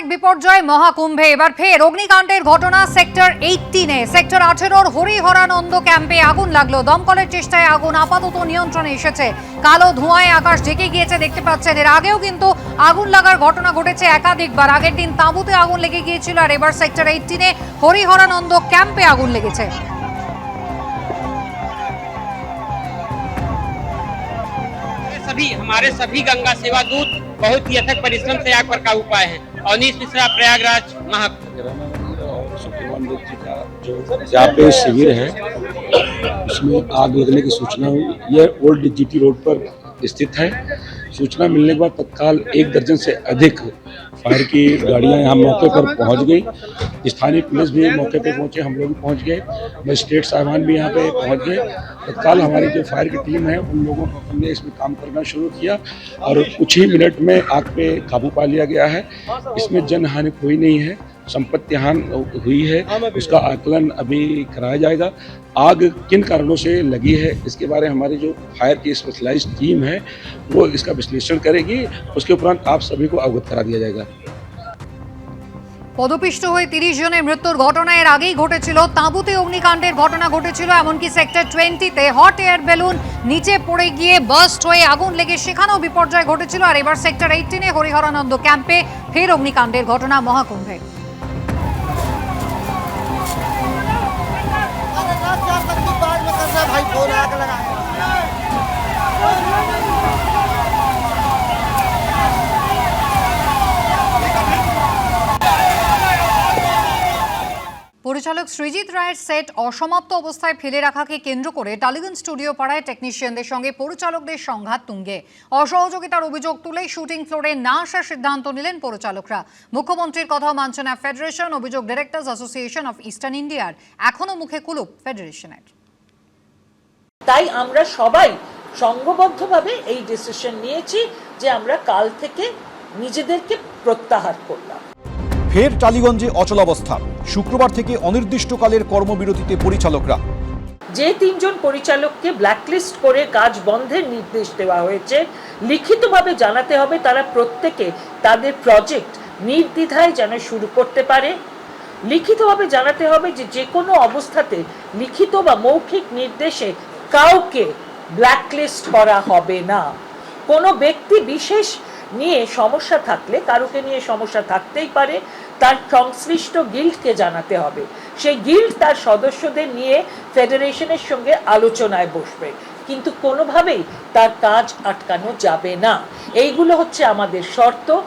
এক বিপর্যয় মহাকুম্ভে। এবার ফের অগ্নিকাণ্ডের ঘটনা সেক্টর এইটিনে সেক্টর আঠেরোর হরিহরানন্দ ক্যাম্পে আগুন লাগল। দমকলের চেষ্টায় আগুন আপাতত নিয়ন্ত্রণে এসেছে। কালো ধোঁয়ায় আকাশ ঢেকে গিয়েছে দেখতে পাচ্ছেন। এর আগেও কিন্তু আগুন লাগার ঘটনা ঘটেছে একাধিকবার। আগের দিন তাঁবুতে আগুন লেগে গিয়েছিল আর এবার সেক্টর এইটিনে হরিহরানন্দ ক্যাম্পে আগুন লেগেছে। सभी, हमारे सभी गंगा सेवा दूत बहुत ही अथक परिश्रम से आग पर काबू पाए हैं। अवनीश मिश्रा, प्रयागराज महा पे शिविर है, उसमें आग लगने की सूचना हुई। यह ओल्ड जीटी रोड पर स्थित है। सूचना मिलने के बाद तत्काल एक दर्जन से अधिक फायर की गाड़ियाँ यहाँ मौके पर पहुँच गई। स्थानीय पुलिस भी मौके पर पहुँचे, हम लोग भी पहुँच गए। मजिस्ट्रेट साहबान भी यहाँ पे पहुँच गए। तत्काल हमारी जो फायर की टीम है, उन लोगों को हमने इसमें काम करना शुरू किया और कुछ ही मिनट में आग पे काबू पा लिया गया है। इसमें जन हानि कोई नहीं है। संपत्ति हानि हुई है उसका आकलन अभी कराया जाएगा आग किन कारणों से लगी है इसके बारे में हमारी जो फायर की स्पेशलाइज टीम है वो इसका विश्लेषण करेगी उसके उपरांत आप सभी को अवगत करा दिया जाएगा পদপিষ্ট হয়ে তিরিশ জনের মৃত্যুর ঘটনা এর আগেই ঘটেছিল তাঁবুতে অগ্নিকাণ্ডের ঘটনা ঘটেছিল এমনকি সেক্টর টোয়েন্টিতে হট এয়ার বেলুন নিচে পড়ে গিয়ে বাস্ট হয়ে আগুন লেগে সেখানেও বিপর্যয় ঘটেছিল আর এবার সেক্টর এইটিনে হরিহরানন্দ ক্যাম্পে ফের অগ্নিকাণ্ডের ঘটনা মহাকুম্ভে পরিচালক সৃজিত রায়ের সেট অসমাপ্ত অবস্থায় ফেলে রাখাকে কেন্দ্র করে টালিগঞ্জ স্টুডিও পাড়ায় টেকনিশিয়ানদের সঙ্গে পরিচালকদের সংঘাত তুঙ্গে। অসহযোগিতার অভিযোগ তুলেই শুটিং ফ্লোরে না আসার সিদ্ধান্ত নিলেন পরিচালকরা। মুখ্যমন্ত্রীর কথাও মানছে না ফেডারেশন, অভিযোগ ডিরেক্টর্স অ্যাসোসিয়েশন অফ ইস্টার্ন ইন্ডিয়ার। এখনও মুখে কুলুপ ফেডারেশনের। তাই আমরা সবাই সংঘবদ্ধভাবে এই ডিসিশন নিয়েছি যে আমরা কাল থেকে নিজেদেরকে প্রত্যাহার করলাম। ফের টালিগঞ্জে অচলাবস্থা শুক্রবার থেকে অনির্দিষ্টকালের কর্মবিরতিতে পরিচালকরা। যে তিনজন পরিচালককে ব্ল্যাকলিস্ট করে কাজ বন্ধের নির্দেশ দেওয়া হয়েছে, লিখিতভাবে জানাতে হবে তারা প্রত্যেকে তাদের প্রজেক্ট নির্দ্বিধায় যেন শুরু করতে পারে। লিখিতভাবে জানাতে হবে যে যে কোনো অবস্থাতে লিখিত বা মৌখিক নির্দেশে কাউকে ব্ল্যাকলিস্ট করা হবে না। কোনো ব্যক্তি বিশেষ নিয়ে সমস্যা থাকলে, কারুকে নিয়ে সমস্যা থাকতেই পারে, তার সংশ্লিষ্ট গিল্ডকে জানাতে হবে। সেই গিল্ড তার সদস্যদের নিয়ে ফেডারেশনের সঙ্গে আলোচনায় বসবে। কিন্তু কোনোভাবেই তার কাজ আটকানো যাবে না। এইগুলো হচ্ছে আমাদের শর্ত।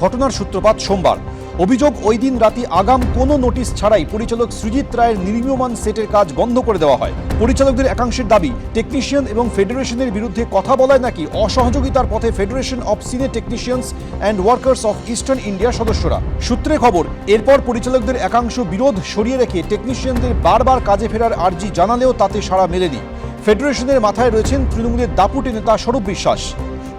ঘটনার সূত্রপাত সোমবার। অভিযোগ, ওই দিন রাতে আগাম কোনো নোটিশ ছাড়াই পরিচালক সৃজিত রায়ের নির্মীয়মান সেটের কাজ বন্ধ করে দেওয়া হয়। পরিচালকদের একাংশের দাবি টেকনিশিয়ান এবং ফেডারেশনের বিরুদ্ধে কথা বলায় নাকি অসহযোগিতার পথে federation of cine technicians and workers of eastern India সদস্যরা। সূত্রে খবর, এরপর পরিচালকদের একাংশ বিরোধ সরিয়ে রেখে টেকনিশিয়ানদের বারবার কাজে ফেরার আর্জি জানালেও তাতে সাড়া মেলেনি। ফেডারেশনের মাথায় রয়েছেন তৃণমূলের দাপুটে নেতা স্বরূপ বিশ্বাস।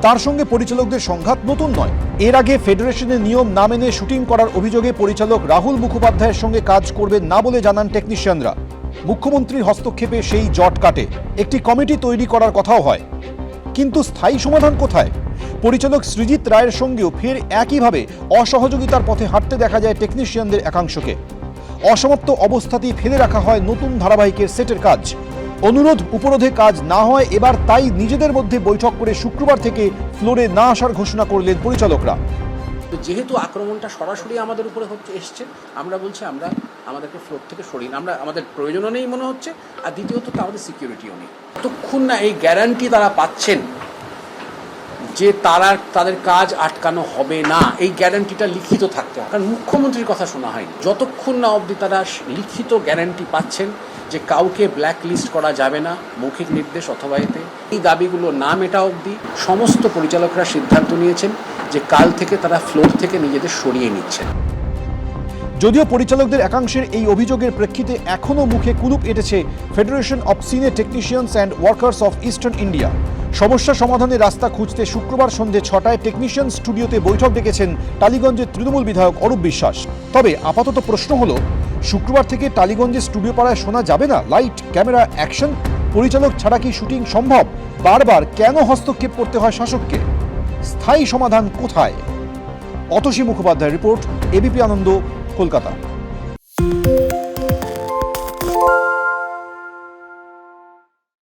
তার সঙ্গে পরিচালকদের সংঘাত নতুন নয়। এর আগে ফেডারেশনের নিয়ম না মেনে শুটিং করার অভিযোগে পরিচালক রাহুল মুখোপাধ্যায়ের সঙ্গে কাজ করবেন না বলে জানান টেকনিশিয়ানরা। মুখ্যমন্ত্রীর হস্তক্ষেপে সেই জট কাটে। একটি কমিটি তৈরি করার কথাও হয়। কিন্তু স্থায়ী সমাধান কোথায়? পরিচালক সৃজিত রায়ের সঙ্গেও ফের একইভাবে অসহযোগিতার পথে হাঁটতে দেখা যায় টেকনিশিয়ানদের একাংশকে। অসমাপ্ত অবস্থাতেই ফেলে রাখা হয় নতুন ধারাবাহিকের সেটের কাজ। অনুরোধ উপরোধে কাজ না হয়, এবার তাই নিজেদের মধ্যে বৈঠক করে শুক্রবার থেকে ফ্লোরে না আসার ঘোষণা করলেন পরিচালকরা। যেহেতু আক্রমণটা সরাসরি আমাদের উপরে হচ্ছে, এসছে, আমরা বলছি আমরা আমাদেরকে ফ্লোর থেকে সরিয়ে আমরা, আমাদের প্রয়োজনও নেই মনে হচ্ছে, আর দ্বিতীয়ত তো আমাদের সিকিউরিটিও নেই। যতক্ষণ না এই গ্যারান্টি তারা পাচ্ছেন যে তারা, তাদের কাজ আটকানো হবে না। এই গ্যারান্টিটা লিখিত থাকতে হবে। কারণ মুখ্যমন্ত্রীর কথা শোনা হয়নি। যতক্ষণ না অবধি তারা লিখিত গ্যারান্টি পাচ্ছেন যে কাউকে ব্ল্যাক লিস্ট করা যাবে না, মৌখিক নির্দেশ অথবা এতে। এই দাবিগুলো না মেটা অবধি সমস্ত পরিচালকরা সিদ্ধান্ত নিয়েছেন যে কাল থেকে তারা ফ্লোর থেকে নিজেদের সরিয়ে নিচ্ছেন। যদিও পরিচালকদের একাংশের এই অভিযোগের প্রেক্ষিতে এখনও মুখে কুলুপ এঁটেছে federation of senior technicians and workers of eastern India সমস্যা সমাধানের রাস্তা খুঁজতে শুক্রবার সন্ধে ছটায় টেকনিশিয়ান স্টুডিওতে বৈঠক ডেকেছেন টালিগঞ্জের তৃণমূল বিধায়ক অরূপ বিশ্বাস। তবে আপাতত প্রশ্ন হলো শুক্রবার থেকে টালিগঞ্জের স্টুডিও পাড়ায় শোনা যাবে না। Light, camera, action. পরিচালক ছাড়া কি শুটিং সম্ভব? বারবার কেন হস্তক্ষেপ করতে হয় শাসককে? স্থায়ী সমাধান কোথায়? অতসী মুখোপাধ্যায়ের রিপোর্ট এবিপি আনন্দ, কলকাতা।